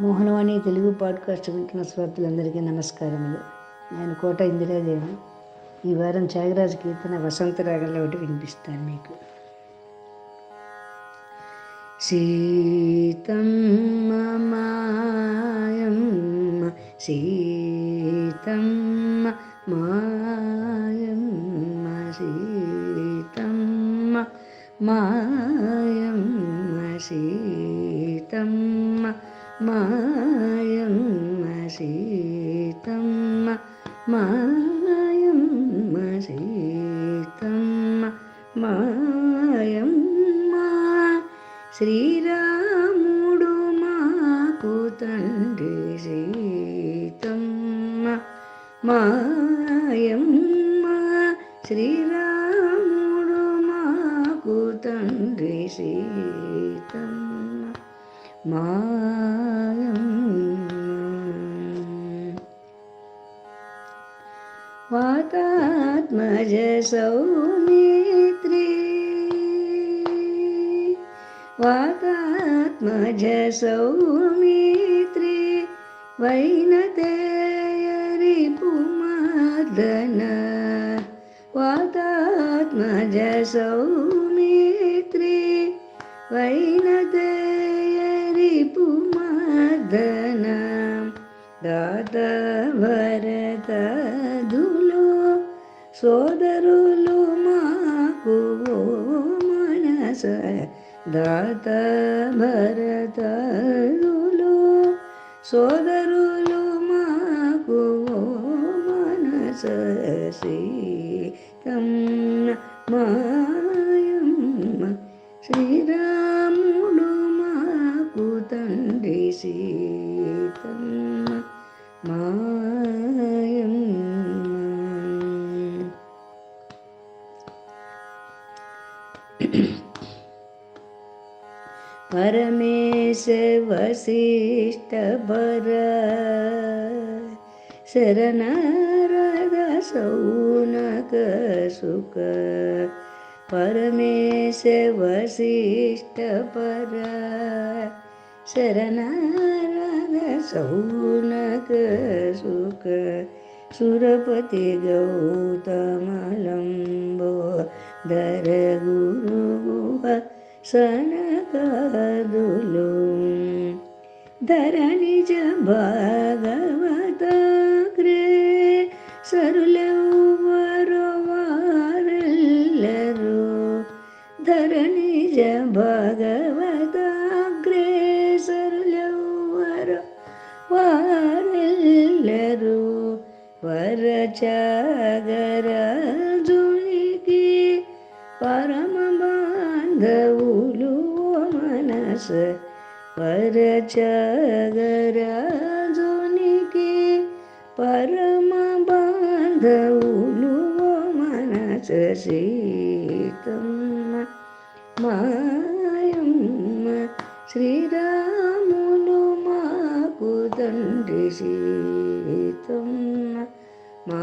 Mohanavani Telugu podcast వింటున్న శ్రోతలందరికీ నమస్కారములు. నేను కోట ఇందిరాదేవి. ఈ వారం త్యాగరాజు కీర్తన వసంత రాగంలో ఒకటి వినిపిస్తాను మీకు. శీతం మాయం సీతమ్మ మాయం సీతమ్మ మాయం శీతం మాయమ్మ సీతమ్మ మాయమ్మ సీతమ్మ మాయమ్మ. శ్రీరాముడు మాకు తండ్రి సీతమ్మ మాయమ్మ. శ్రీరాముడు మాకు తండ్రి సీతమ్మ. मा वातात्मजसौमी वातात्मजसौमी वैनतेपुमादन वातात्मजसौम्री वैनते సోదరులు మాకు మనస దాత భరతదులు సోదరులు మాకు మనస సీతం మాయమ్మ. శ్రీరాముడు మాకు తండ్రి సీతమ్మ మా परमेश वसिष्ठ बर शरणरद सौनक सुख परमेश वसिष्ठ पर शरणरद सौनक सुख सुरपति गौतमलम्बो ధరగురువ సనకాదులు. ధర నిజ భాగవతాగ్రే సరులెవ్వరు ధర నిజ భాగవతాగ్రే సరులెవ్వరు వారెల్లరు వరచాగరా పరమ బాంధవులు మనస వరచగరాజునికి పరమ బాంధవులు మనస సీతమ్మ మాయమ్మ శ్రీరాములు మాకు తండ్రి సీతమ్మ మా